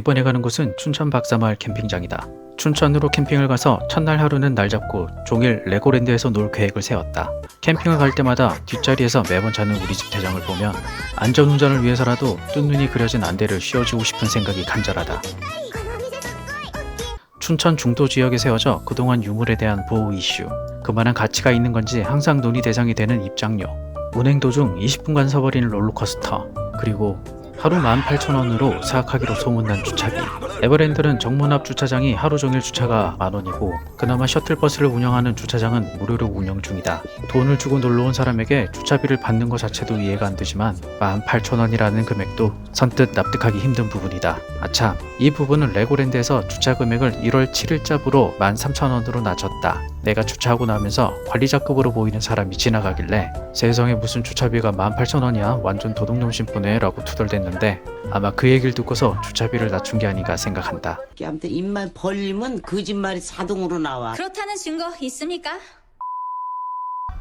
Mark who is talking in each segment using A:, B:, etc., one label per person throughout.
A: 이번에 가는 곳은 춘천 박사마을 캠핑장이다. 춘천으로 캠핑을 가서 첫날 하루는 날 잡고 종일 레고랜드에서 놀 계획을 세웠다. 캠핑을 갈 때마다 뒷자리에서 매번 자는 우리 집 대장을 보면 안전운전을 위해서라도 뜬눈이 그려진 안대를 씌워주고 싶은 생각이 간절하다. 춘천 중도 지역에 세워져 그동안 유물에 대한 보호 이슈, 그만한 가치가 있는 건지 항상 논의 대상이 되는 입장료, 운행 도중 20분간 서버리는 롤러코스터, 그리고 하루 18,000원으로 사악하기로 소문난 주차비. 에버랜드는 정문 앞 주차장이 하루 종일 주차가 만원이고 그나마 셔틀버스를 운영하는 주차장은 무료로 운영 중이다. 돈을 주고 놀러 온 사람에게 주차비를 받는 것 자체도 이해가 안 되지만 18,000원이라는 금액도 선뜻 납득하기 힘든 부분이다. 아참, 이 부분은 레고랜드에서 주차 금액을 1월 7일자부로 13,000원으로 낮췄다. 내가 주차하고 나면서 관리자급으로 보이는 사람이 지나가길래 세상에 무슨 주차비가 18,000원이야 완전 도둑놈신보네 라고 투덜댔는데 아마 그 얘기를 듣고서 주차비를 낮춘 게 아닌가 생각한다.
B: 아무튼 입만 벌리면 거짓말이 자동으로 나와.
C: 그렇다는 증거 있습니까?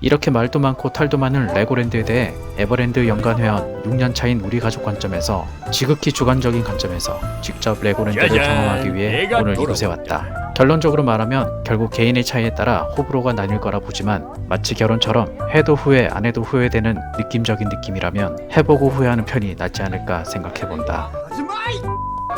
A: 이렇게 말도 많고 탈도 많은 레고랜드에 대해 에버랜드 연간 회원 6년 차인 우리 가족 관점에서 지극히 주관적인 관점에서 직접 레고랜드를
D: 짜잔,
A: 경험하기 위해
D: 내가
A: 오늘 이곳에 왔다. 결론적으로 말하면 결국 개인의 차이에 따라 호불호가 나뉠 거라 보지만 마치 결혼처럼 해도 후회 안 해도 후회되는 느낌적인 느낌이라면 해보고 후회하는 편이 낫지 않을까 생각해본다.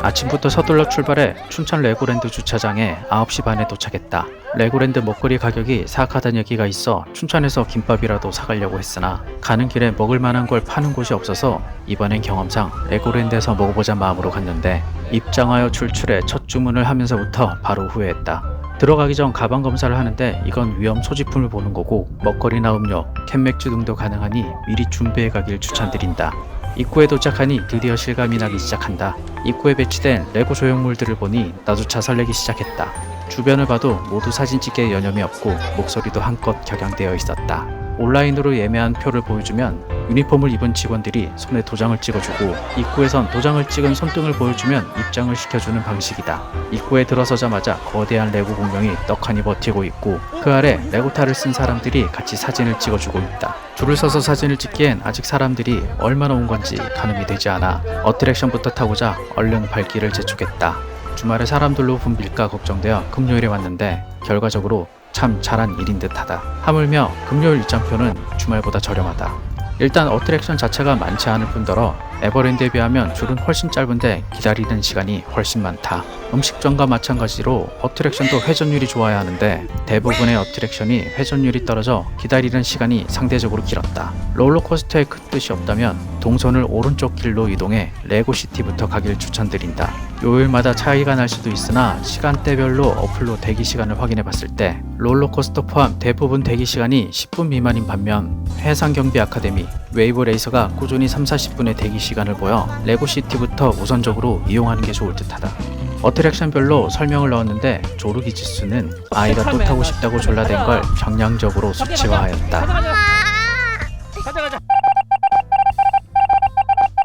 A: 아침부터 서둘러 출발해 춘천 레고랜드 주차장에 9시 반에 도착했다. 레고랜드 먹거리 가격이 사악하다는 얘기가 있어 춘천에서 김밥이라도 사가려고 했으나 가는 길에 먹을 만한 걸 파는 곳이 없어서 이번엔 경험상 레고랜드에서 먹어보자 마음으로 갔는데 입장하여 출출해 첫 주문을 하면서부터 바로 후회했다. 들어가기 전 가방 검사를 하는데 이건 위험 소지품을 보는 거고 먹거리나 음료, 캔맥주 등도 가능하니 미리 준비해 가길 추천드린다. 입구에 도착하니 드디어 실감이 나기 시작한다. 입구에 배치된 레고 조형물들을 보니 나조차 설레기 시작했다. 주변을 봐도 모두 사진 찍기에 여념이 없고 목소리도 한껏 격양되어 있었다. 온라인으로 예매한 표를 보여주면 유니폼을 입은 직원들이 손에 도장을 찍어주고 입구에선 도장을 찍은 손등을 보여주면 입장을 시켜주는 방식이다. 입구에 들어서자마자 거대한 레고 공룡이 떡하니 버티고 있고 그 아래 레고타를 쓴 사람들이 같이 사진을 찍어주고 있다. 줄을 서서 사진을 찍기엔 아직 사람들이 얼마나 온 건지 가늠이 되지 않아 어트랙션부터 타고자 얼른 발길을 재촉했다. 주말에 사람들로 붐빌까 걱정되어 금요일에 왔는데 결과적으로 참 잘한 일인 듯하다. 하물며 금요일 입장표는 주말보다 저렴하다. 일단 어트랙션 자체가 많지 않을 뿐더러 에버랜드에 비하면 줄은 훨씬 짧은데 기다리는 시간이 훨씬 많다. 음식점과 마찬가지로 어트랙션도 회전율이 좋아야 하는데 대부분의 어트랙션이 회전율이 떨어져 기다리는 시간이 상대적으로 길었다. 롤러코스터에 큰 뜻이 없다면 동선을 오른쪽 길로 이동해 레고시티부터 가길 추천드린다. 요일마다 차이가 날 수도 있으나 시간대별로 어플로 대기 시간을 확인해 봤을 때 롤러코스터 포함 대부분 대기 시간이 10분 미만인 반면 해상경비 아카데미, 웨이브 레이서가 꾸준히 3, 40분의 대기 시간을 보여 레고시티부터 우선적으로 이용하는 게 좋을 듯하다. 어트랙션별로 설명을 넣었는데 조르기 지수는 아이가 또 타고 싶다고 졸라댄 걸 정량적으로 수치화하였다.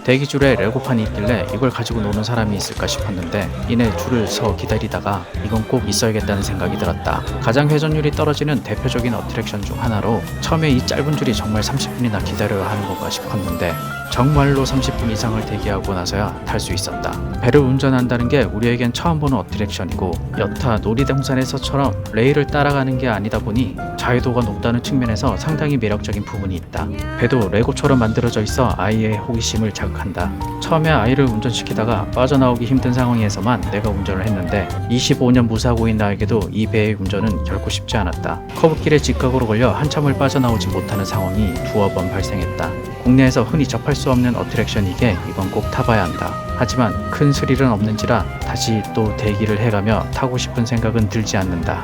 A: 대기줄에 레고판이 있길래 이걸 가지고 노는 사람이 있을까 싶었는데 이내 줄을 서 기다리다가 이건 꼭 있어야겠다는 생각이 들었다. 가장 회전율이 떨어지는 대표적인 어트랙션 중 하나로 처음에 이 짧은 줄이 정말 30분이나 기다려야 하는 건가 싶었는데 정말로 30분 이상을 대기하고 나서야 탈 수 있었다. 배를 운전한다는 게 우리에겐 처음 보는 어트랙션이고 여타 놀이동산에서처럼 레일을 따라가는 게 아니다 보니 자유도가 높다는 측면에서 상당히 매력적인 부분이 있다. 배도 레고처럼 만들어져 있어 아이의 호기심을 자극한다. 처음에 아이를 운전시키다가 빠져나오기 힘든 상황에서만 내가 운전을 했는데 25년 무사고인 나에게도 이 배의 운전은 결코 쉽지 않았다. 커브길에 직각으로 걸려 한참을 빠져나오지 못하는 상황이 두어 번 발생했다. 국내에서 흔히 접할 수 없는 어트랙션이기에 이건 꼭 타봐야 한다. 하지만 큰 스릴은 없는지라 다시 또 대기를 해가며 타고 싶은 생각은 들지 않는다.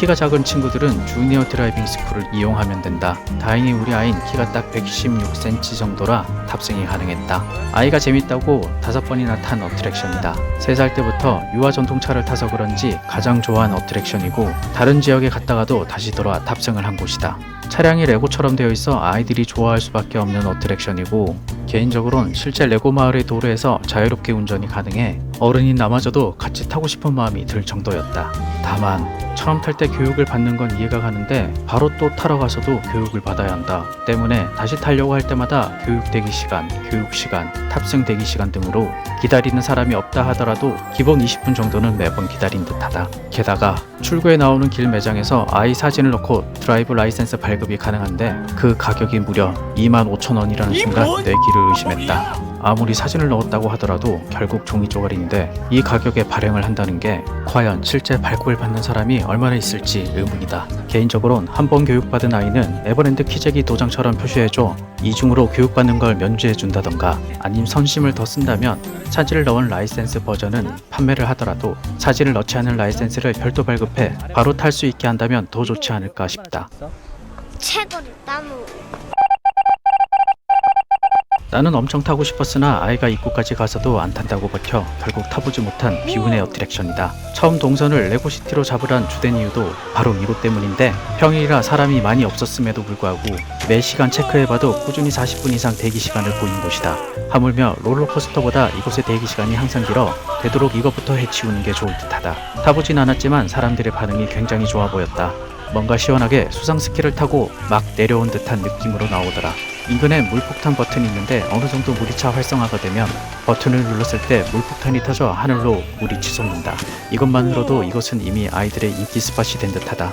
A: 키가 작은 친구들은 주니어 드라이빙 스쿨을 이용하면 된다. 다행히 우리 아이는 키가 딱 116cm 정도라 탑승이 가능했다. 아이가 재밌다고 다섯 번이나 탄 어트랙션이다. 3살 때부터 유아 전통차를 타서 그런지 가장 좋아하는 어트랙션이고 다른 지역에 갔다가도 다시 돌아 탑승을 한 곳이다. 차량이 레고처럼 되어 있어 아이들이 좋아할 수밖에 없는 어트랙션이고 개인적으로는 실제 레고 마을의 도로에서 자유롭게 운전이 가능해 어른인 나마저도 같이 타고 싶은 마음이 들 정도였다. 다만 처음 탈 때 교육을 받는 건 이해가 가는데 바로 또 타러 가서도 교육을 받아야 한다. 때문에 다시 타려고 할 때마다 교육 대기 시간, 교육 시간, 탑승 대기 시간 등으로 기다리는 사람이 없다 하더라도 기본 20분 정도는 매번 기다린 듯하다. 게다가 출구에 나오는 길 매장에서 아이 사진을 넣고 드라이브 라이센스 발급이 가능한데 그 가격이 무려 25,000원이라는 순간 내 길을 의심했다. 아무리 사진을 넣었다고 하더라도 결국 종이 쪼가리인데 이 가격에 발행을 한다는 게 과연 실제 발급을 받는 사람이 얼마나 있을지 의문이다. 개인적으론 한 번 교육받은 아이는 에버랜드 키재기 도장처럼 표시해줘 이중으로 교육받는 걸 면제해준다던가 아님 선심을 더 쓴다면 사진을 넣은 라이센스 버전은 판매를 하더라도 사진을 넣지 않은 라이센스를 별도 발급해 바로 탈 수 있게 한다면 더 좋지 않을까 싶다.
C: 최고로 나무
A: 나는 엄청 타고 싶었으나 아이가 입구까지 가서도 안 탄다고 버텨 결국 타보지 못한 비운의 어트랙션이다. 처음 동선을 레고시티로 잡으란 주된 이유도 바로 이것 때문인데 평일이라 사람이 많이 없었음에도 불구하고 매 시간 체크해봐도 꾸준히 40분 이상 대기 시간을 보인 곳이다. 하물며 롤러코스터보다 이곳의 대기 시간이 항상 길어 되도록 이것부터 해치우는 게 좋을 듯하다. 타보진 않았지만 사람들의 반응이 굉장히 좋아 보였다. 뭔가 시원하게 수상 스키를 타고 막 내려온 듯한 느낌으로 나오더라. 인근에 물폭탄 버튼이 있는데 어느 정도 물이 차 활성화가 되면 버튼을 눌렀을 때 물폭탄이 터져 하늘로 물이 치솟는다. 이것만으로도 이것은 이미 아이들의 인기 스팟이 된 듯하다.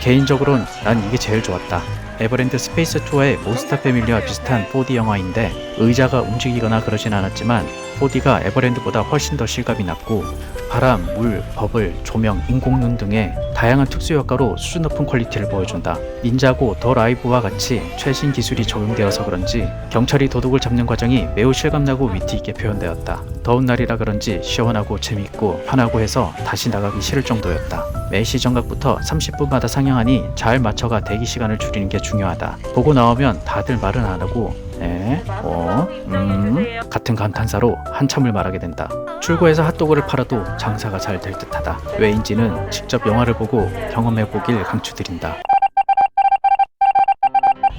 A: 개인적으로는 난 이게 제일 좋았다. 에버랜드 스페이스 투어의 몬스터 패밀리와 비슷한 4D 영화인데 의자가 움직이거나 그러진 않았지만 4D가 에버랜드보다 훨씬 더 실감이 났고 바람, 물, 버블, 조명, 인공눈 등의 다양한 특수 효과로 수준 높은 퀄리티를 보여준다. 닌자고 더 라이브와 같이 최신 기술이 적용되어서 그런지 경찰이 도둑을 잡는 과정이 매우 실감나고 위트 있게 표현되었다. 더운 날이라 그런지 시원하고 재밌고 편하고 해서 다시 나가기 싫을 정도였다. 매 시 정각부터 30분마다 상영하니 잘 맞춰가 대기 시간을 줄이는 게 중요하다. 보고 나오면 다들 말은 안 하고 에? 어? 음? 같은 감탄사로 한참을 말하게 된다. 출구에서 핫도그를 팔아도 장사가 잘 될 듯하다. 왜인지는 직접 영화를 보고 경험해보길 강추드린다.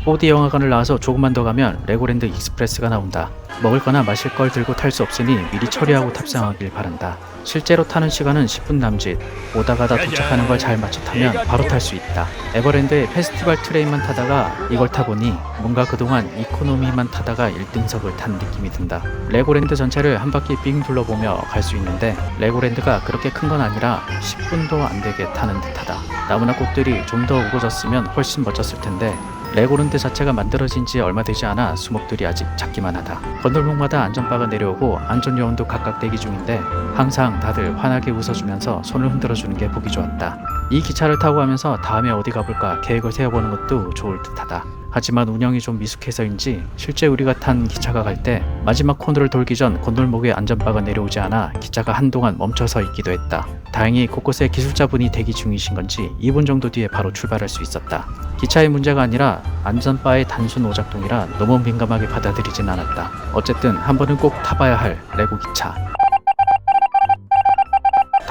A: 4D 영화관을 나와서 조금만 더 가면 레고랜드 익스프레스가 나온다. 먹을 거나 마실 걸 들고 탈 수 없으니 미리 처리하고 탑승하길 바란다. 실제로 타는 시간은 10분 남짓. 오다 가다 도착하는 걸 잘 맞춰 타면 바로 탈 수 있다. 에버랜드의 페스티벌 트레인만 타다가 이걸 타보니 뭔가 그동안 이코노미만 타다가 1등석을 탄 느낌이 든다. 레고랜드 전체를 한 바퀴 빙 둘러보며 갈 수 있는데 레고랜드가 그렇게 큰 건 아니라 10분도 안 되게 타는 듯하다. 나무나 꽃들이 좀 더 우거졌으면 훨씬 멋졌을 텐데 레고랜드 자체가 만들어진 지 얼마 되지 않아 수목들이 아직 작기만 하다. 건널목마다 안전바가 내려오고 안전요원도 각각 대기 중인데 항상 다들 환하게 웃어주면서 손을 흔들어주는 게 보기 좋았다. 이 기차를 타고 가면서 다음에 어디 가볼까 계획을 세워보는 것도 좋을 듯하다. 하지만 운영이 좀 미숙해서인지 실제 우리가 탄 기차가 갈 때 마지막 코너를 돌기 전 건널목에 안전바가 내려오지 않아 기차가 한동안 멈춰서 있기도 했다. 다행히 곳곳에 기술자분이 대기 중이신 건지 2분 정도 뒤에 바로 출발할 수 있었다. 기차의 문제가 아니라 안전바의 단순 오작동이라 너무 민감하게 받아들이진 않았다. 어쨌든 한 번은 꼭 타봐야 할 레고 기차.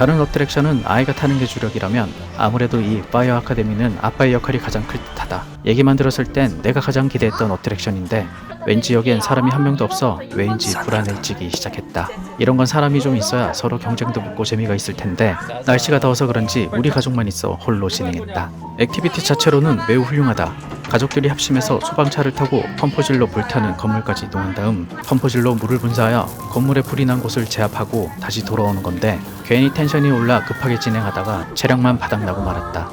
A: 다른 어트랙션은 아이가 타는 게 주력이라면 아무래도 이 파이어 아카데미는 아빠의 역할이 가장 클 듯하다. 얘기만 들었을 땐 내가 가장 기대했던 어트랙션인데 왠지 여기엔 사람이 한 명도 없어 왜인지 불안해지기 시작했다. 이런 건 사람이 좀 있어야 서로 경쟁도 붙고 재미가 있을 텐데 날씨가 더워서 그런지 우리 가족만 있어 홀로 진행했다. 액티비티 자체로는 매우 훌륭하다. 가족들이 합심해서 소방차를 타고 펌프질로 불타는 건물까지 이동한 다음 펌프질로 물을 분사하여 건물에 불이 난 곳을 제압하고 다시 돌아오는 건데 괜히 텐션이 올라 급하게 진행하다가 체력만 바닥나고 말았다.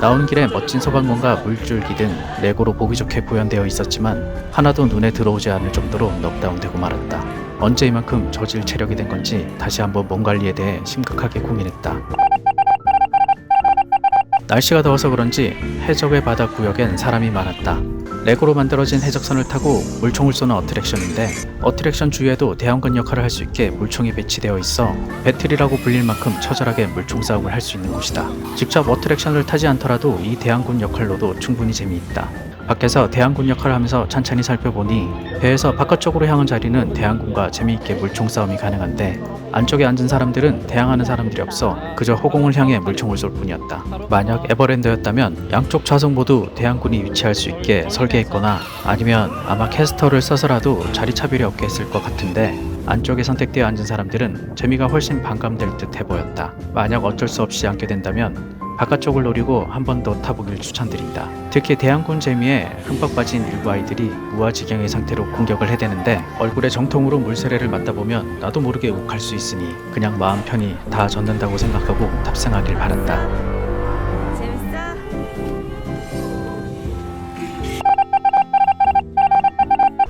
A: 나오는 길에 멋진 소방관과 물줄기 등 레고로 보기 좋게 구현되어 있었지만 하나도 눈에 들어오지 않을 정도로 넉다운되고 말았다. 언제 이만큼 저질 체력이 된 건지 다시 한번 몸 관리에 대해 심각하게 고민했다. 날씨가 더워서 그런지 해적의 바다 구역엔 사람이 많았다. 레고로 만들어진 해적선을 타고 물총을 쏘는 어트랙션인데 어트랙션 주위에도 대형관 역할을 할 수 있게 물총이 배치되어 있어 배틀이라고 불릴 만큼 처절하게 물총 싸움을 할 수 있는 곳이다. 직접 어트랙션을 타지 않더라도 이 대항군 역할로도 충분히 재미있다. 밖에서 대항군 역할을 하면서 찬찬히 살펴보니 배에서 바깥쪽으로 향한 자리는 대항군과 재미있게 물총 싸움이 가능한데 안쪽에 앉은 사람들은 대항하는 사람들이 없어 그저 허공을 향해 물총을 쏠 뿐이었다. 만약 에버랜드였다면 양쪽 좌석 모두 대항군이 위치할 수 있게 설계했거나 아니면 아마 캐스터를 써서라도 자리 차별이 없게 했을 것 같은데 안쪽에 선택되어 앉은 사람들은 재미가 훨씬 반감될 듯 해 보였다. 만약 어쩔 수 없이 앉게 된다면 바깥쪽을 노리고 한 번 더 타보기를 추천드린다. 특히 대항군 재미에 흠뻑 빠진 일부 아이들이 무아지경의 상태로 공격을 해대는데 얼굴에 정통으로 물세례를 맞다 보면 나도 모르게 욱할 수 있으니 그냥 마음 편히 다 젖는다고 생각하고 탑승하길 바란다.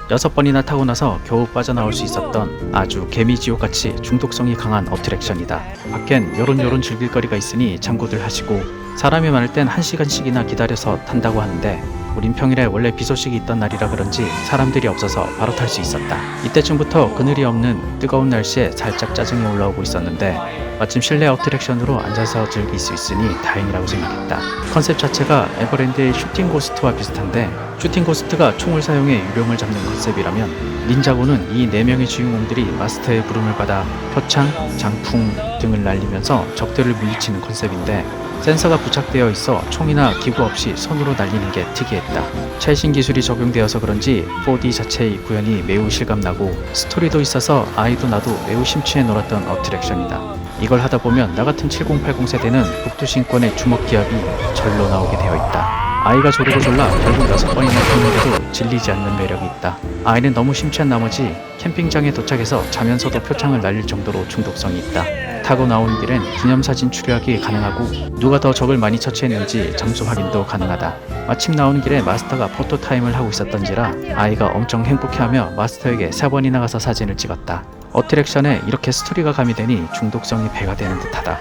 A: 여섯 번이나 타고 나서 겨우 빠져나올 수 있었던 아주 개미지옥같이 중독성이 강한 어트랙션이다. 밖엔 요런요런 즐길 거리가 있으니 참고들 하시고 사람이 많을 땐 한시간씩이나 기다려서 탄다고 하는데 우린 평일에 원래 비 소식이 있던 날이라 그런지 사람들이 없어서 바로 탈 수 있었다. 이때쯤부터 그늘이 없는 뜨거운 날씨에 살짝 짜증이 올라오고 있었는데 마침 실내 어트랙션으로 앉아서 즐길 수 있으니 다행이라고 생각했다. 컨셉 자체가 에버랜드의 슈팅 고스트와 비슷한데 슈팅 고스트가 총을 사용해 유령을 잡는 컨셉이라면 닌자고는 이네 명의 주인공들이 마스터의 부름을 받아 표창, 장풍 등을 날리면서 적들을 물리치는 컨셉인데 센서가 부착되어 있어 총이나 기구 없이 손으로 날리는 게 특이했다. 최신 기술이 적용되어서 그런지 4D 자체의 구현이 매우 실감나고 스토리도 있어서 아이도 나도 매우 심취해 놀았던 어트랙션이다. 이걸 하다 보면 나 같은 7080 세대는 북두신권의 주먹 기압이 절로 나오게 되어 있다. 아이가 조르고 졸라 결국 여섯 번이나 타는데도 질리지 않는 매력이 있다. 아이는 너무 심취한 나머지 캠핑장에 도착해서 자면서도 표창을 날릴 정도로 중독성이 있다. 타고 나온 길엔 기념사진 출력이 가능하고 누가 더 적을 많이 처치했는지 점수 확인도 가능하다. 마침 나오는 길에 마스터가 포토타임을 하고 있었던지라 아이가 엄청 행복해하며 마스터에게 세 번이나 가서 사진을 찍었다. 어트랙션에 이렇게 스토리가 가미되니 중독성이 배가 되는 듯하다.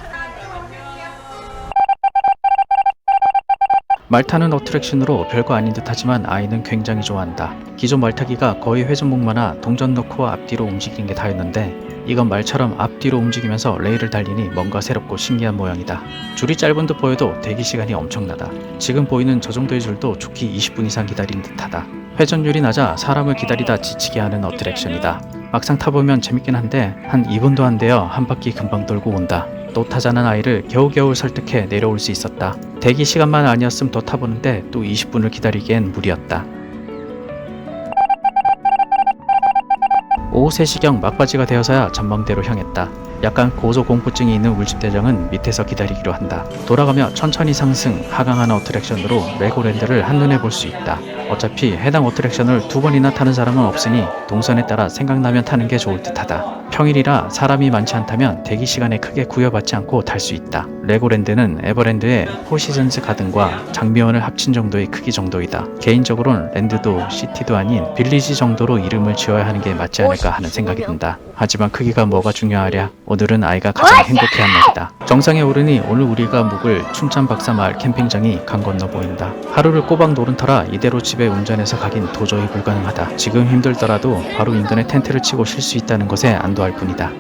A: 말 타는 어트랙션으로 별거 아닌 듯하지만 아이는 굉장히 좋아한다. 기존 말타기가 거의 회전목마나 동전 넣고 앞뒤로 움직이는 게 다였는데 이건 말처럼 앞뒤로 움직이면서 레일을 달리니 뭔가 새롭고 신기한 모양이다. 줄이 짧은 듯 보여도 대기 시간이 엄청나다. 지금 보이는 저 정도의 줄도 좋기 20분 이상 기다린 듯하다. 회전율이 낮아 사람을 기다리다 지치게 하는 어트랙션이다. 막상 타보면 재밌긴 한데 한 2분도 안 되어 한 바퀴 금방 돌고 온다. 또 타자는 아이를 겨우겨우 설득해 내려올 수 있었다. 대기 시간만 아니었음 더 타보는데 또 20분을 기다리기엔 무리였다. 오후 3시경 막바지가 되어서야 전망대로 향했다. 약간 고소공포증이 있는 울집대장은 밑에서 기다리기로 한다. 돌아가며 천천히 상승, 하강하는 어트랙션으로 레고랜드를 한눈에 볼 수 있다. 어차피 해당 어트랙션을 두 번이나 타는 사람은 없으니 동선에 따라 생각나면 타는 게 좋을 듯하다. 평일이라 사람이 많지 않다면 대기 시간에 크게 구애받지 않고 탈 수 있다. 레고랜드는 에버랜드의 포시즌즈 가든과 장미원을 합친 정도의 크기 정도이다. 개인적으로는 랜드도 시티도 아닌 빌리지 정도로 이름을 지어야 하는 게 맞지 않을까 하는 생각이 든다. 하지만 크기가 뭐가 중요하랴. 오늘은 아이가 가장 행복해한 날이다. 정상에 오르니 오늘 우리가 묵을 춘천 박사마을 캠핑장이 강 건너 보인다. 하루를 꼬박 노른 터라 이대로 집에 운전해서 가긴 도저히 불가능하다. 지금 힘들더라도 바로 인근에 텐트를 치고 쉴 수 있다는 것에 안도할 뿐이다.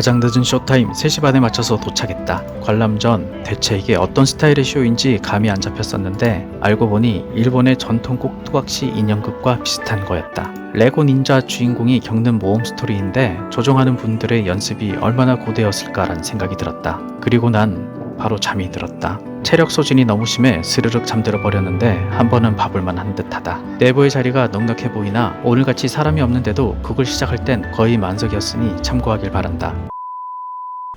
A: 가장 늦은 쇼타임 3시 반에 맞춰서 도착했다. 관람 전 대체 이게 어떤 스타일의 쇼인지 감이 안 잡혔었는데 알고 보니 일본의 전통 꼭두각시 인형극과 비슷한 거였다. 레고 닌자 주인공이 겪는 모험 스토리인데 조종하는 분들의 연습이 얼마나 고되었을까라는 생각이 들었다. 그리고 난 바로 잠이 들었다. 체력 소진이 너무 심해 스르륵 잠들어 버렸는데 한 번은 봐볼만 한 듯하다. 내부의 자리가 넉넉해 보이나 오늘같이 사람이 없는데도 그걸 시작할 땐 거의 만석이었으니 참고하길 바란다.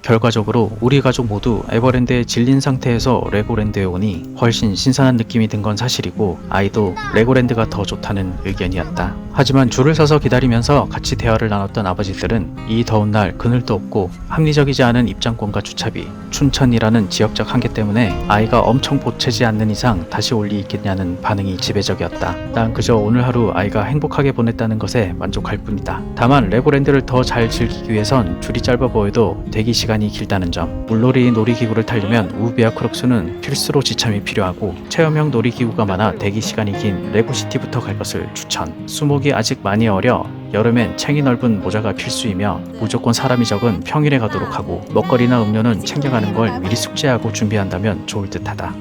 A: 결과적으로 우리 가족 모두 에버랜드에 질린 상태에서 레고랜드에 오니 훨씬 신선한 느낌이 든 건 사실이고 아이도 레고랜드가 더 좋다는 의견이었다. 하지만 줄을 서서 기다리면서 같이 대화를 나눴던 아버지들은 이 더운 날 그늘도 없고 합리적이지 않은 입장권과 주차비, 춘천이라는 지역적 한계 때문에 아이가 엄청 보채지 않는 이상 다시 올리 있겠냐는 반응이 지배적이었다. 난 그저 오늘 하루 아이가 행복하게 보냈다는 것에 만족할 뿐이다. 다만 레고랜드를 더 잘 즐기기 위해선 줄이 짧아 보여도 대기 시간이 길다는 점. 물놀이 놀이기구를 타려면 우비와 크록스는 필수로 지참이 필요하고 체험형 놀이기구가 많아 대기 시간이 긴 레고시티부터 갈 것을 추천. 수목이 아직 많이 어려 여름엔 챙이 넓은 모자가 필수이며 무조건 사람이 적은 평일에 가도록 하고 먹거리나 음료는 챙겨가는 걸 미리 숙제하고 준비한다면 좋을 듯하다.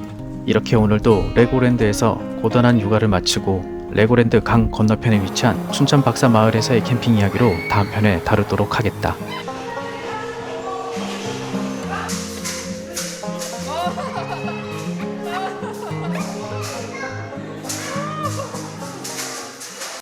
A: 이렇게 오늘도 레고랜드에서 고단한 육아를 마치고 레고랜드 강 건너편에 위치한 춘천 박사 마을에서의 캠핑 이야기로 다음 편에 다루도록 하겠다.